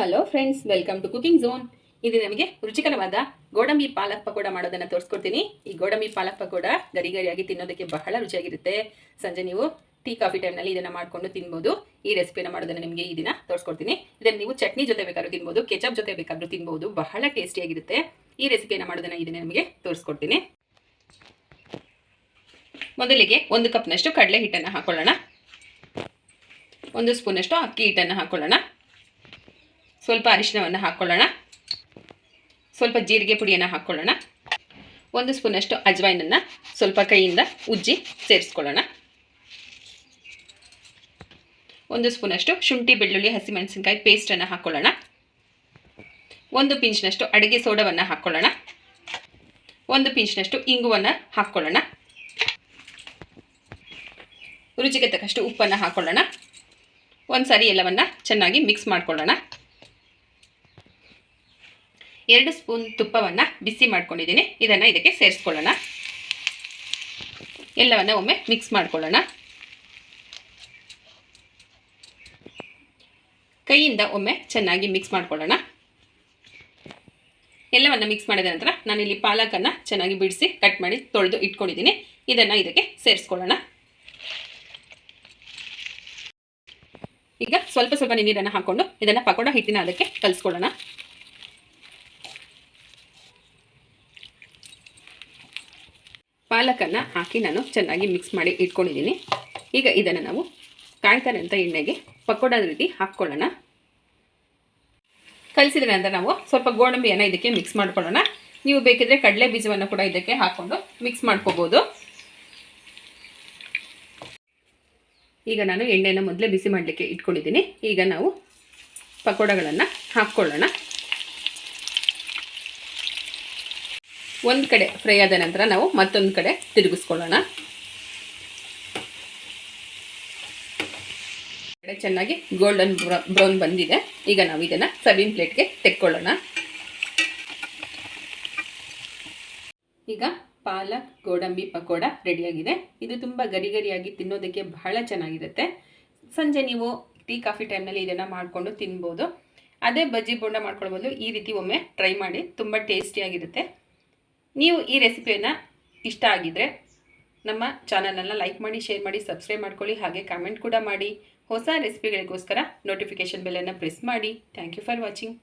Hello friends welcome to cooking zone ಇದು ನಮಗೆ ರುಚಿಕರವಾದ ಗೋಡಂಬಿ ಪಾಲಕ್ ಪಕೋಡ ಮಾಡೋದನ್ನು ತೋರಿಸ್ಕೊಡ್ತೀನಿ. ಈ ಗೋಡಂಬಿ ಪಾಲಕ್ ಪಕೋಡ ಗರಿ ಗರಿಯಾಗಿ ತಿನ್ನೋದಕ್ಕೆ ಬಹಳ ರುಚಿಯಾಗಿರುತ್ತೆ. ಸಂಜೆ ನೀವು ಟೀ, ಕಾಫಿ ಟೈಮ್ನಲ್ಲಿ ಇದನ್ನು ಮಾಡಿಕೊಂಡು ತಿನ್ಬೋದು. ಈ ರೆಸಿಪಿನ ಮಾಡೋದನ್ನು ನಿಮಗೆ ಈ ದಿನ ತೋರಿಸ್ಕೊಡ್ತೀನಿ. ಇದನ್ನು ನೀವು ಚಟ್ನಿ ಜೊತೆ ಬೇಕಾದ್ರೂ ತಿನ್ಬೋದು ಕೆಚಪ್ ಜೊತೆ ಬೇಕಾದರೂ ತಿನ್ಬೋದು. ಬಹಳ ಟೇಸ್ಟಿಯಾಗಿರುತ್ತೆ ಈ ರೆಸಿಪಿಯನ್ನು ಮಾಡೋದನ್ನು ಈ ನಿಮಗೆ ತೋರಿಸ್ಕೊಡ್ತೀನಿ. ಮೊದಲಿಗೆ ಒಂದು ಕಪ್ನಷ್ಟು ಕಡಲೆ ಹಿಟ್ಟನ್ನು ಹಾಕೊಳ್ಳೋಣ. ಒಂದು ಸ್ಪೂನಷ್ಟು ಅಕ್ಕಿ ಹಿಟ್ಟನ್ನು ಹಾಕೊಳ್ಳೋಣ. ಸ್ವಲ್ಪ ಅರಿಶಿನವನ್ನು ಹಾಕ್ಕೊಳ್ಳೋಣ ಸ್ವಲ್ಪ ಜೀರಿಗೆ ಪುಡಿಯನ್ನು ಹಾಕ್ಕೊಳ್ಳೋಣ ಒಂದು ಸ್ಪೂನಷ್ಟು ಅಜ್ವಾಯಿನನ್ನು ಸ್ವಲ್ಪ ಕೈಯಿಂದ ಉಜ್ಜಿ ಸೇರಿಸ್ಕೊಳ್ಳೋಣ. ಒಂದು ಸ್ಪೂನಷ್ಟು ಶುಂಠಿ, ಬೆಳ್ಳುಳ್ಳಿ, ಹಸಿಮೆಣಸಿನ್ಕಾಯಿ ಪೇಸ್ಟನ್ನು ಹಾಕ್ಕೊಳ್ಳೋಣ ಒಂದು ಪಿಂಚ್ನಷ್ಟು ಅಡುಗೆ ಸೋಡವನ್ನು ಹಾಕ್ಕೊಳ್ಳೋಣ ಒಂದು ಪಿಂಚ್ನಷ್ಟು ಇಂಗುವನ್ನು ಹಾಕ್ಕೊಳ್ಳೋಣ ರುಚಿಗೆ ತಕ್ಕಷ್ಟು ಉಪ್ಪನ್ನು ಹಾಕ್ಕೊಳ್ಳೋಣ ಒಂದು ಸಾರಿ ಎಲ್ಲವನ್ನು ಚೆನ್ನಾಗಿ ಮಿಕ್ಸ್ ಮಾಡ್ಕೊಳ್ಳೋಣ. ಎರಡು ಸ್ಪೂನ್ ತುಪ್ಪವನ್ನು ಬಿಸಿ ಮಾಡ್ಕೊಂಡಿದ್ದೀನಿ. ಇದನ್ನು ಇದಕ್ಕೆ ಸೇರಿಸ್ಕೊಳ್ಳೋಣ. ಎಲ್ಲವನ್ನು ಒಮ್ಮೆ ಮಿಕ್ಸ್ ಮಾಡ್ಕೊಳ್ಳೋಣ. ಕೈಯಿಂದ ಒಮ್ಮೆ ಚೆನ್ನಾಗಿ ಮಿಕ್ಸ್ ಮಾಡ್ಕೊಳ್ಳೋಣ. ಎಲ್ಲವನ್ನು ಮಿಕ್ಸ್ ಮಾಡಿದ ನಂತರ ನಾನಿಲ್ಲಿ ಪಾಲಕನ್ನು ಚೆನ್ನಾಗಿ ಬಿಡಿಸಿ ಕಟ್ ಮಾಡಿ ತೊಳೆದು ಇಟ್ಕೊಂಡಿದ್ದೀನಿ. ಇದನ್ನು ಇದಕ್ಕೆ ಸೇರಿಸ್ಕೊಳ್ಳೋಣ. ಈಗ ಸ್ವಲ್ಪ ಸ್ವಲ್ಪ ನೀರನ್ನು ಹಾಕ್ಕೊಂಡು ಇದನ್ನು ಪಕೋಡ ಹಿಟ್ಟಿನ ಅದಕ್ಕೆ ಕಲಿಸ್ಕೊಳ್ಳೋಣ. ಪಾಲಕನ್ನು ಹಾಕಿ ನಾನು ಚೆನ್ನಾಗಿ ಮಿಕ್ಸ್ ಮಾಡಿ ಇಟ್ಕೊಂಡಿದ್ದೀನಿ. ಈಗ ಇದನ್ನು ನಾವು ಕಾಯ್ತಾರಂಥ ಎಣ್ಣೆಗೆ ಪಕೋಡದ ರೀತಿ ಹಾಕ್ಕೊಳ್ಳೋಣ. ಕಲಿಸಿದ ನಂತರ ನಾವು ಸ್ವಲ್ಪ ಗೋಡಂಬಿಯನ್ನು ಇದಕ್ಕೆ ಮಿಕ್ಸ್ ಮಾಡ್ಕೊಳ್ಳೋಣ. ನೀವು ಬೇಕಿದ್ರೆ ಕಡಲೆ ಬೀಜವನ್ನು ಕೂಡ ಇದಕ್ಕೆ ಹಾಕ್ಕೊಂಡು ಮಿಕ್ಸ್ ಮಾಡ್ಕೋಬೋದು. ಈಗ ನಾನು ಎಣ್ಣೆನ ಮೊದಲೇ ಬಿಸಿ ಮಾಡಲಿಕ್ಕೆ ಇಟ್ಕೊಂಡಿದ್ದೀನಿ. ಈಗ ನಾವು ಪಕೋಡಗಳನ್ನು ಹಾಕ್ಕೊಳ್ಳೋಣ. ಒಂದು ಕಡೆ ಫ್ರೈ ಆದ ನಂತರ ನಾವು ಮತ್ತೊಂದು ಕಡೆ ತಿರುಗಿಸ್ಕೊಳ್ಳೋಣ. ಕಡೆ ಚೆನ್ನಾಗಿ ಗೋಲ್ಡನ್ ಬ್ರೌನ್ ಬಂದಿದೆ. ಈಗ ನಾವು ಇದನ್ನು ಸರ್ವಿಂಗ್ ಪ್ಲೇಟ್ಗೆ ತೆಕ್ಕೊಳ್ಳೋಣ. ಈಗ ಪಾಲಕ್, ಗೋಡಂಬಿ ಪಕೋಡ ರೆಡಿಯಾಗಿದೆ. ಇದು ತುಂಬ ಗರಿ ಗರಿಯಾಗಿ ತಿನ್ನೋದಕ್ಕೆ ಬಹಳ ಚೆನ್ನಾಗಿರುತ್ತೆ. ಸಂಜೆ ನೀವು ಟೀ, ಕಾಫಿ ಟೈಮ್ನಲ್ಲಿ ಇದನ್ನು ಮಾಡಿಕೊಂಡು ತಿನ್ಬೋದು. ಅದೇ ಬಜ್ಜಿ ಬೋಂಡ ಮಾಡ್ಕೊಳ್ಬೋದು ಈ ರೀತಿ ಒಮ್ಮೆ ಟ್ರೈ ಮಾಡಿ, ತುಂಬ ಟೇಸ್ಟಿಯಾಗಿರುತ್ತೆ ನೀವು ಈ ರೆಸಿಪಿಯನ್ನು ಇಷ್ಟ ಆಗಿದ್ದರೆ ನಮ್ಮ ಚಾನಲನ್ನು ಲೈಕ್ ಮಾಡಿ ಶೇರ್ ಮಾಡಿ ಸಬ್ಸ್ಕ್ರೈಬ್ ಮಾಡ್ಕೊಳ್ಳಿ. ಹಾಗೆ ಕಾಮೆಂಟ್ ಕೂಡ ಮಾಡಿ. ಹೊಸ ರೆಸಿಪಿಗಳಿಗೋಸ್ಕರ ನೋಟಿಫಿಕೇಷನ್ ಬೆಲ್ಲನ್ನು ಪ್ರೆಸ್ ಮಾಡಿ. Thank you for watching